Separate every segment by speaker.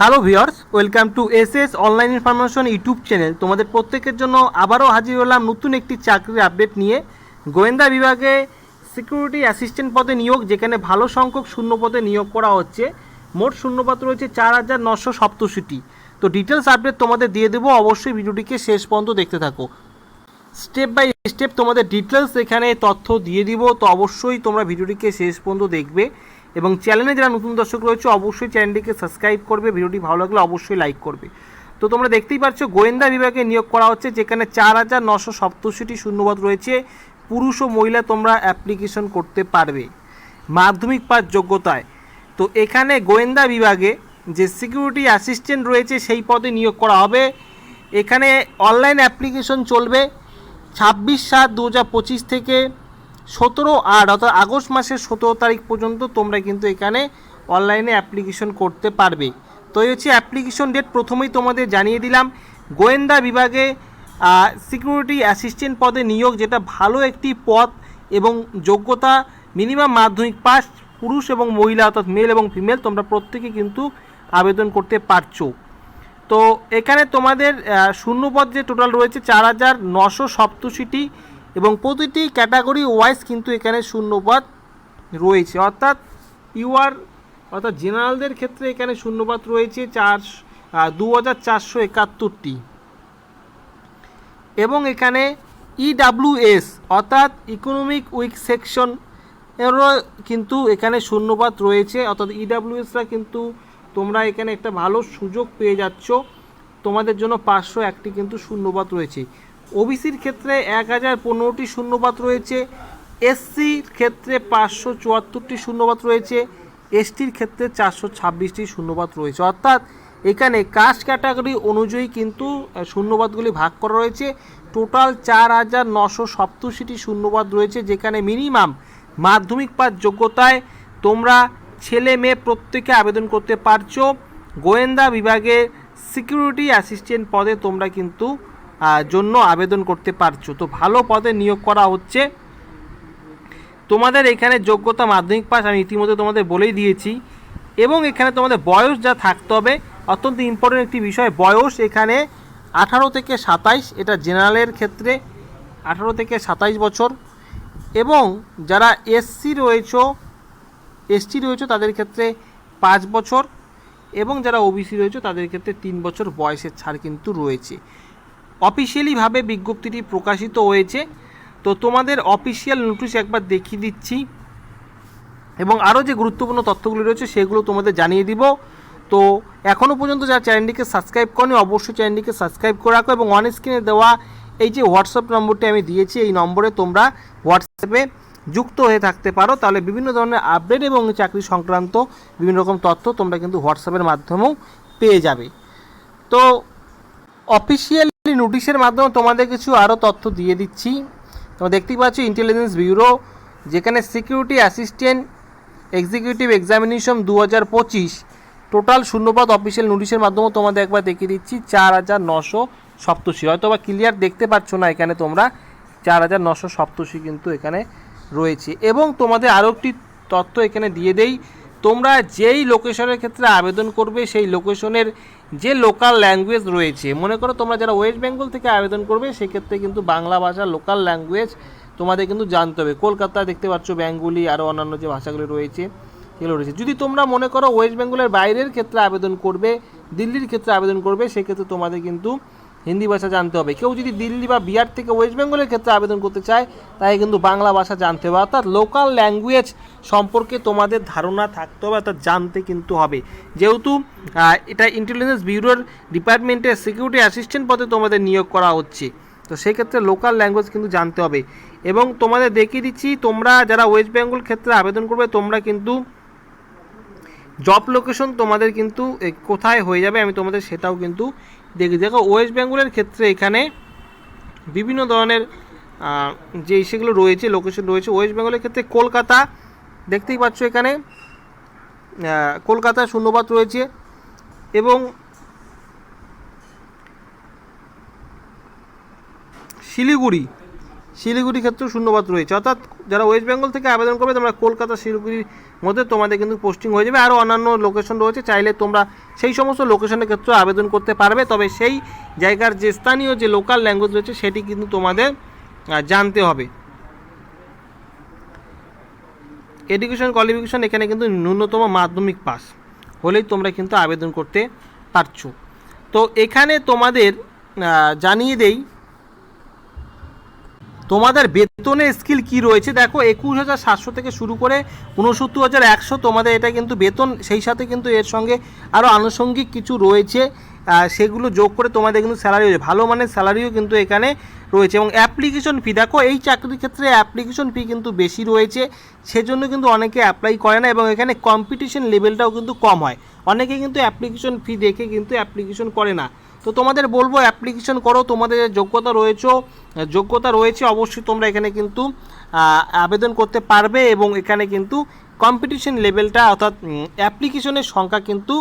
Speaker 1: Hello viewers welcome to S S online information YouTube channel. তোমাদের প্রত্যেকের জন্য আবারও হাজির হলাম নতুন একটি চাকরির আপডেট নিয়ে। গোয়েন্দা বিভাগে সিকিউরিটি অ্যাসিস্ট্যান্ট পদে নিয়োগ, যেখানে ভালো সংখ্যক শূন্য পদে নিয়োগ করা হচ্ছে। মোট শূন্যপদ রয়েছে চার হাজার নশো সপ্তষট্টি। তো ডিটেলস আপডেট তোমাদের দিয়ে দেবো। অবশ্যই ভিডিওটিকে শেষ পর্যন্ত দেখতে থাকো। স্টেপ বাই স্টেপ তোমাদের ডিটেলস এখানে তথ্য দিয়ে দিব। তো অবশ্যই তোমরা ভিডিওটিকে শেষ পর্যন্ত দেখবে। এবং চ্যানেলে যারা নতুন দর্শক রয়েছে, অবশ্যই চ্যানেলটিকে সাবস্ক্রাইব করবে, ভিডিওটি ভালো লাগলে অবশ্যই লাইক করবে। তো তোমরা দেখতেই পাচ্ছ, গোয়েন্দা বিভাগে নিয়োগ করা হচ্ছে, যেখানে চার হাজার নশো সপ্তষট্টি শূন্যপদ রয়েছে। পুরুষ ও মহিলা তোমরা অ্যাপ্লিকেশন করতে পারবে মাধ্যমিক পাস যোগ্যতায়। তো এখানে গোয়েন্দা বিভাগে যে সিকিউরিটি অ্যাসিস্ট্যান্ট রয়েছে, সেই পদে নিয়োগ করা হবে। এখানে অনলাইন অ্যাপ্লিকেশন চলবে ছাব্বিশ সাত দু থেকে সতেরো আট অর্থাৎ আগস্ট মাসের সতেরো তারিখ পর্যন্ত তোমরা কিন্তু এখানে অনলাইনে অ্যাপ্লিকেশন করতে পারবে। তো এই হচ্ছে অ্যাপ্লিকেশন ডেট প্রথমেই তোমাদের জানিয়ে দিলাম, গোয়েন্দা বিভাগে সিকিউরিটি অ্যাসিস্ট্যান্ট পদে নিয়োগ যেটা ভালো একটি পদ এবং যোগ্যতা মিনিমাম মাধ্যমিক পাস পুরুষ এবং মহিলা অর্থাৎ মেল এবং ফিমেল তোমরা প্রত্যেকে কিন্তু আবেদন করতে পারছ। তো এখানে তোমাদের শূন্যপদ যে টোটাল রয়েছে, চার হাজার নশো সপ্তষিটি এবং প্রতিটি ক্যাটাগরি ওয়াইজ কিন্তু এখানে শূন্যপদ রয়েছে। অর্থাৎ ইউআর, অর্থাৎ জেনারেলদের ক্ষেত্রে এখানে শূন্যপদ রয়েছে চার দু হাজার চারশো একাত্তরটি। এবং এখানে ইডাব্লিউএস অর্থাৎ ইকোনমিক উইক সেকশন এরও কিন্তু এখানে শূন্যপাত রয়েছে। অর্থাৎ ইডাব্লিউএসরা কিন্তু তোমরা এখানে একটা ভালো সুযোগ পেয়ে যাচ্ছ। তোমাদের জন্য পাঁচশো একটি কিন্তু শূন্যপাত রয়েছে। ওবিসির ক্ষেত্রে এক হাজার পনেরোটি শূন্যপাত রয়েছে, এসসির ক্ষেত্রে পাঁচশো চুয়াত্তরটি শূন্যপাত রয়েছে, এসটির ক্ষেত্রে চারশো ছাব্বিশটি শূন্যপাত রয়েছে। অর্থাৎ এখানে কাস্ট ক্যাটাগরি অনুযায়ী কিন্তু শূন্যপাতগুলি ভাগ করা রয়েছে। টোটাল চার হাজার নশো সপ্তষিটি শূন্যপাত রয়েছে, যেখানে মিনিমাম মাধ্যমিক পাস যোগ্যতায় তোমরা ছেলে মেয়ে প্রত্যেকে আবেদন করতে পারছ। গোয়েন্দা বিভাগে সিকিউরিটি অ্যাসিস্ট্যান্ট পদে তোমরা কিন্তু জন্য আবেদন করতে পারছ। তো ভালো পদে নিয়োগ করা হচ্ছে। তোমাদের এখানে যোগ্যতা মাধ্যমিক পাস আমি ইতিমধ্যে তোমাদের বলেই দিয়েছি। এবং এখানে তোমাদের বয়স যা থাকতে হবে, অত্যন্ত ইম্পর্টেন্ট একটি বিষয়, বয়স এখানে আঠারো থেকে সাতাইশ, এটা জেনারেলের ক্ষেত্রে আঠারো থেকে সাতাইশ বছর। এবং যারা এসসি রয়েছে এসটি রয়েছে, তাদের ক্ষেত্রে পাঁচ বছর। এবং যারা ওবিসি রয়েছে, তাদের ক্ষেত্রে তিন বছর বয়সের ছাড় কিন্তু রয়েছে। অফিসিয়ালিভাবে বিজ্ঞপ্তিটি প্রকাশিত হয়েছে। তো তোমাদের অফিসিয়াল নোটিশ একবার দেখিয়ে দিচ্ছি। এবং আরও যে গুরুত্বপূর্ণ তথ্যগুলি রয়েছে, সেগুলো তোমাদের জানিয়ে দিব। তো এখনও পর্যন্ত যারা চ্যানেলটিকে সাবস্ক্রাইব করনি, অবশ্যই চ্যানেলটিকে সাবস্ক্রাইব করে রাখো এবং অন স্ক্রিনে দেওয়া এই যে হোয়াটসঅ্যাপ নম্বরটি আমি দিয়েছি, এই নম্বরে তোমরা হোয়াটসঅ্যাপে যুক্ত হয়ে থাকতে পারো। তাহলে বিভিন্ন ধরনের আপডেট এবং চাকরি সংক্রান্ত বিভিন্ন রকম তথ্য তোমরা কিন্তু হোয়াটসঅ্যাপের মাধ্যমেও পেয়ে যাবে। তো অফিসিয়ালি নোটিশের মাধ্যমে তোমাদের কিছু আরও তথ্য দিয়ে দিচ্ছি। তোমরা দেখতেই পাচ্ছ ইন্টেলিজেন্স ব্যুরো যেখানে সিকিউরিটি অ্যাসিস্ট্যান্ট এক্সিকিউটিভ এক্সামিনেশন দু হাজার পঁচিশ টোটাল শূন্যপদ অফিসিয়াল নোটিশের মাধ্যমে তোমাদের একবার দেখিয়ে দিচ্ছি, চার হাজার নশো সপ্তশি হয়তো বা ক্লিয়ার দেখতে পাচ্ছ না এখানে তোমরা, চার হাজার নশো সপ্তশি কিন্তু এখানে রয়েছে। এবং তোমাদের আরও একটি তথ্য এখানে দিয়ে দেই তোমরা যেই লোকেশনের ক্ষেত্রে আবেদন করবে, সেই লোকেশনের যে লোকাল ল্যাঙ্গুয়েজ রয়েছে, মনে করো তোমরা যারা ওয়েস্ট বেঙ্গল থেকে আবেদন করবে, সেক্ষেত্রে কিন্তু বাংলা ভাষা লোকাল ল্যাঙ্গুয়েজ তোমাদের কিন্তু জানতে হবে। কলকাতা দেখতে পাচ্ছ বেঙ্গলি আরও অন্যান্য যে ভাষাগুলি রয়েছে এগুলো রয়েছে। যদি তোমরা মনে করো ওয়েস্ট বেঙ্গলের বাইরের ক্ষেত্রে আবেদন করবে, দিল্লির ক্ষেত্রে আবেদন করবে, সেক্ষেত্রে তোমাদের কিন্তু হিন্দি ভাষা জানতে হবে। কেউ যদি দিল্লি বা বিহার থেকে ওয়েস্ট বেঙ্গলের ক্ষেত্রে আবেদন করতে চায়, তাই কিন্তু বাংলা ভাষা জানতে হবে। অর্থাৎ লোকাল ল্যাঙ্গুয়েজ সম্পর্কে তোমাদের ধারণা থাকতে হবে, অর্থাৎ জানতে কিন্তু হবে। যেহেতু এটা ইন্টেলিজেন্স ব্যুরোর ডিপার্টমেন্টের সিকিউরিটি অ্যাসিস্ট্যান্ট পদে তোমাদের নিয়োগ করা হচ্ছে। তো সেক্ষেত্রে লোকাল ল্যাঙ্গুয়েজ কিন্তু জানতে হবে। এবং তোমাদের দেখিয়ে দিচ্ছি, তোমরা যারা ওয়েস্ট বেঙ্গল ক্ষেত্রে আবেদন করবে, তোমরা কিন্তু জব লোকেশন তোমাদের কিন্তু কোথায় হয়ে যাবে আমি তোমাদের সেটাও কিন্তু দেখি, দেখো ওয়েস্ট বেঙ্গলের ক্ষেত্রে এখানে বিভিন্ন ধরনের যে সেগুলো রয়েছে লোকেশন রয়েছে ওয়েস্ট বেঙ্গলের ক্ষেত্রে কলকাতা, দেখতেই পাচ্ছ এখানে কলকাতা শূন্যপাত রয়েছে এবং শিলিগুড়ি শিলিগুড়ি ক্ষেত্রেও শূন্যবাদ রয়েছে। অর্থাৎ যারা ওয়েস্ট বেঙ্গল থেকে আবেদন করবে, তোমরা কলকাতা শিলিগুড়ির মধ্যে তোমাদের কিন্তু পোস্টিং হয়ে যাবে। আরও অন্যান্য লোকেশন রয়েছে, চাইলে তোমরা সেই সমস্ত লোকেশনের ক্ষেত্রেও আবেদন করতে পারবে। তবে সেই জায়গার যে স্থানীয় যে লোকাল ল্যাঙ্গুয়েজ রয়েছে, সেটি কিন্তু তোমাদের জানতে হবে। এডুকেশন কোয়ালিফিকেশন এখানে কিন্তু ন্যূনতম মাধ্যমিক পাস হলেই তোমরা কিন্তু আবেদন করতে পারছ। তো এখানে তোমাদের জানিয়ে দেই তোমাদের বেতনের স্কিল কি রয়েছে? দেখো, একুশ হাজার সাতশো থেকে শুরু করে উনসত্তর হাজার একশো তোমাদের এটা কিন্তু বেতন, সেই সাথে কিন্তু এর সঙ্গে আরও আনুষঙ্গিক কিছু রয়েছে। সেগুলো যোগ করে তোমাদের কিন্তু স্যালারি রয়েছে। ভালো মানের স্যালারিও কিন্তু এখানে রয়েছে। এবং অ্যাপ্লিকেশন ফি দেখো, এই চাকরির ক্ষেত্রে অ্যাপ্লিকেশন ফি কিন্তু বেশি রয়েছে। সেজন্য কিন্তু অনেকে অ্যাপ্লাই করে না এবং এখানে কম্পিটিশন লেভেলটাও কিন্তু কম হয়। অনেকে কিন্তু অ্যাপ্লিকেশন ফি দেখে কিন্তু অ্যাপ্লিকেশন করে না। তো তোমাদের বলব অ্যাপ্লিকেশন করো, তোমাদের যোগ্যতা রয়েছে যোগ্যতা রয়েছে, অবশ্যই তোমরা এখানে কিন্তু আবেদন করতে পারবে এবং এখানে কিন্তু কম্পিটিশন লেভেলটা অর্থাৎ অ্যাপ্লিকেশনের সংখ্যা কিন্তু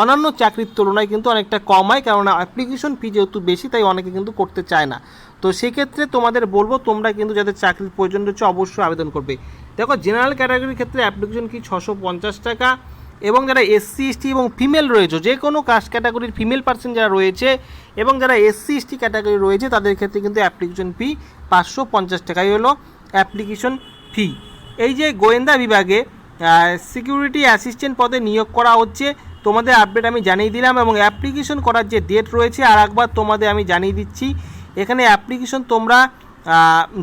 Speaker 1: অন্যান্য চাকরির তুলনায় কিন্তু অনেকটা কম হয়, কেননা অ্যাপ্লিকেশন ফি যেহেতু বেশি, তাই অনেকে কিন্তু করতে চায় না। তো সেক্ষেত্রে তোমাদের বলব, তোমরা কিন্তু যাদের চাকরির প্রয়োজন রয়েছে, অবশ্যই আবেদন করবে। দেখো জেনারেল ক্যাটাগরির ক্ষেত্রে অ্যাপ্লিকেশন কি ছশো পঞ্চাশ টাকা এবং যারা এসসি এসটি এবং ফিমেল রয়েছে, যে কোনো কাস্ট ক্যাটাগরির ফিমেল পার্সন যারা রয়েছে, এবং যারা এসসি এসটি ক্যাটাগরি রয়েছে, তাদের ক্ষেত্রে কিন্তু অ্যাপ্লিকেশন ফি পাঁচশো পঞ্চাশ টাকাই হলো অ্যাপ্লিকেশন ফি এই যে গোয়েন্দা বিভাগে সিকিউরিটি অ্যাসিস্ট্যান্ট পদে নিয়োগ করা হচ্ছে, তোমাদের আপডেট আমি জানিয়ে দিলাম, এবং অ্যাপ্লিকেশন করার যে ডেট রয়েছে, আর একবার তোমাদের আমি জানিয়ে দিচ্ছি। এখানে অ্যাপ্লিকেশন তোমরা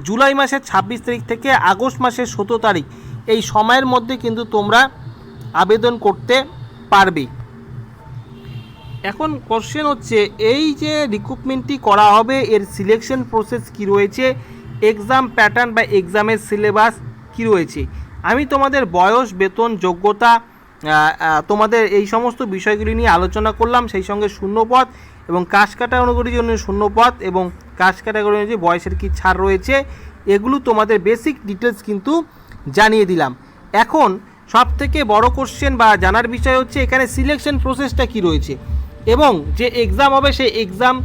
Speaker 1: জুলাই মাসের ছাব্বিশ তারিখ থেকে আগস্ট মাসের সতেরো তারিখ, এই সময়ের মধ্যে কিন্তু তোমরা আবেদন করতে পারবে। এখন কোশ্চেন হচ্ছে, এই যে রিক্রুটমেন্টটি করা হবে, এর সিলেকশন প্রসেস কি রয়েছে এক্সাম প্যাটার্ন বা এক্সামের সিলেবাস কি রয়েছে? আমি তোমাদের বয়স, বেতন, যোগ্যতা তোমাদের এই সমস্ত বিষয়গুলি নিয়ে আলোচনা করলাম, সেই সঙ্গে শূন্যপদ এবং কাশ ক্যাটাগরির জন্য শূন্যপদ এবং কাশ ক্যাটাগরি অনুযায়ী বয়সের কি ছাড় রয়েছে, এগুলো তোমাদের বেসিক ডিটেলস কিন্তু জানিয়ে দিলাম। এখন সব থেকে বড় কোশ্চেন বা জানার বিষয় হচ্ছে এখানে সিলেকশন প্রসেসটা কি রয়েছে? এবং যে এক্সাম হবে, সেই এক্সাম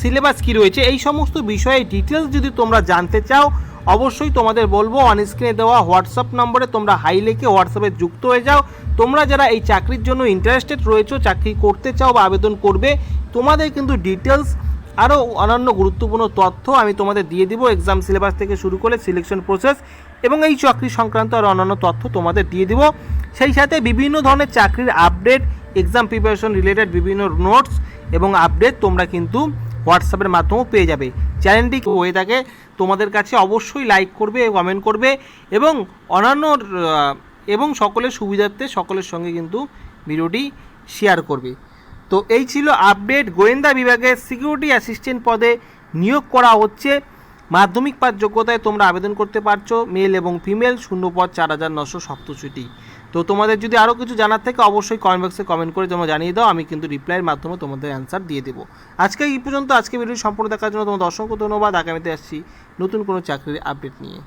Speaker 1: সিলেবাস কি রয়েছে? এই সমস্ত বিষয়ে ডিটেলস যদি তোমরা জানতে চাও, অবশ্যই তোমাদের বলব অন স্ক্রিনে দেওয়া হোয়াটসঅ্যাপ নম্বরে তোমরা হাই লেখে হোয়াটসঅ্যাপে যুক্ত হয়ে যাও। তোমরা যারা এই চাকরির জন্য ইন্টারেস্টেড রয়েছো, চাকরি করতে চাও বা আবেদন করবে, তোমাদের কিন্তু ডিটেলস আরও অন্যান্য গুরুত্বপূর্ণ তথ্য আমি তোমাদের দিয়ে দিব। এক্সাম সিলেবাস থেকে শুরু করে সিলেকশন প্রসেস এবং এই চাকরি সংক্রান্ত আর অন্যান্য তথ্য তোমাদের দিয়ে দিব। সেই সাথে বিভিন্ন ধরনের চাকরির আপডেট এক্সাম প্রিপারেশন রিলেটেড বিভিন্ন নোটস এবং আপডেট তোমরা কিন্তু হোয়াটসঅ্যাপের মাধ্যমেও পেয়ে যাবে। চ্যানেলটি হয়ে থাকে, তোমাদের কাছে অবশ্যই লাইক করবে কমেন্ট করবে এবং অন্যান্য এবং সকলের সুবিধার্থে সকলের সঙ্গে কিন্তু ভিডিওটি শেয়ার করবে। তো এই ছিল আপডেট গোয়েন্দা বিভাগের সিকিউরিটি অ্যাসিস্ট্যান্ট পদে নিয়োগ করা হচ্ছে। মাধ্যমিক পাঠ যোগ্যতায় তোমরা আবেদন করতে পারছ, মেল এবং ফিমেল শূন্য পদ চার হাজার নশো সপ্তষট্টি। তো তোমাদের যদি আরও কিছু জানার থাকে, অবশ্যই কমেন্ট বক্সে কমেন্ট করে তোমরা জানিয়ে দাও, আমি কিন্তু রিপ্লাইয়ের মাধ্যমে তোমাদের অ্যান্সার দিয়ে দেবো। আজকে এই পর্যন্ত, আজকে ভিডিও সম্পূর্ণ দেখার জন্য তোমাদের অসংখ্য ধন্যবাদ। আগামীতে আসছি নতুন কোনো চাকরির আপডেট নিয়ে।